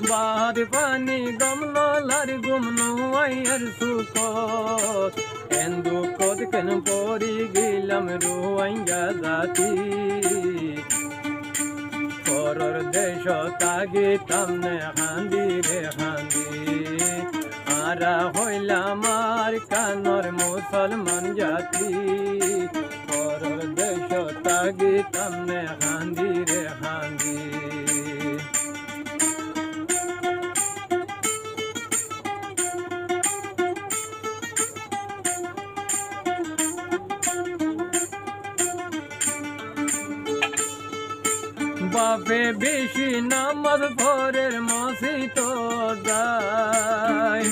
বাহার পানি গমলার গুমনো আইয়ার সুখত এন্দু কদ কেন পরি গেলাম রুয়াইঙ্গা জাতি পরর দেশ তাগি তামনে হান্দি রে হান্দি আরা হইলাম আর কানর মুসলমান জাতি পরর দেশ তাগি তামনে হান্দি রে হান্দি বাপে বেশি নামাজ ভরের মসিত যায়।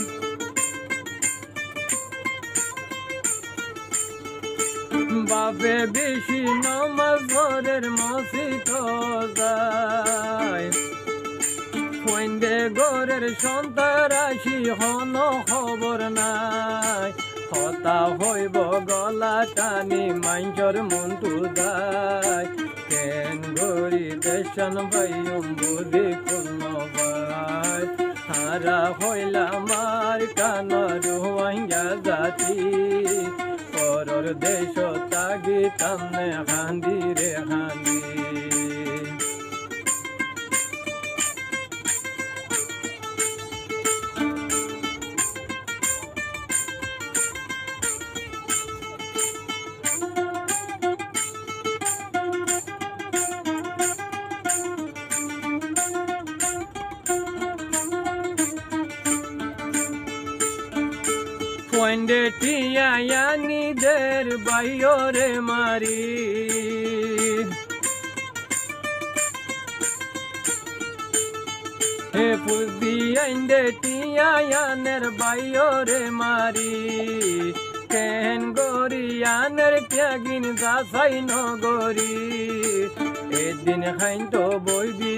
বাপে বেশি নামাজ ভরের মসিত যায়। কইন্দে গোরের সন্তারাশি হন খবর নাই। হতা হইব গলা টানি, মাইজর মন্টু যায় কেন গরি দেশন ভাইম বুঝি কোন ভাই হারা হইলাম আর কানর হুয়াইয়া জাতি। পরর দেশ তাগি তামনে হান্দি রে হান্দি। পয়েন্টে টিয়ানিদের বাইরে মারি। হে পুদি আইন্দে টিয়ানের বাইরে মারি। কেন গরিয়ানের ত্যাগিন যাসাই নগরী। এদিন হাইন তো বইবি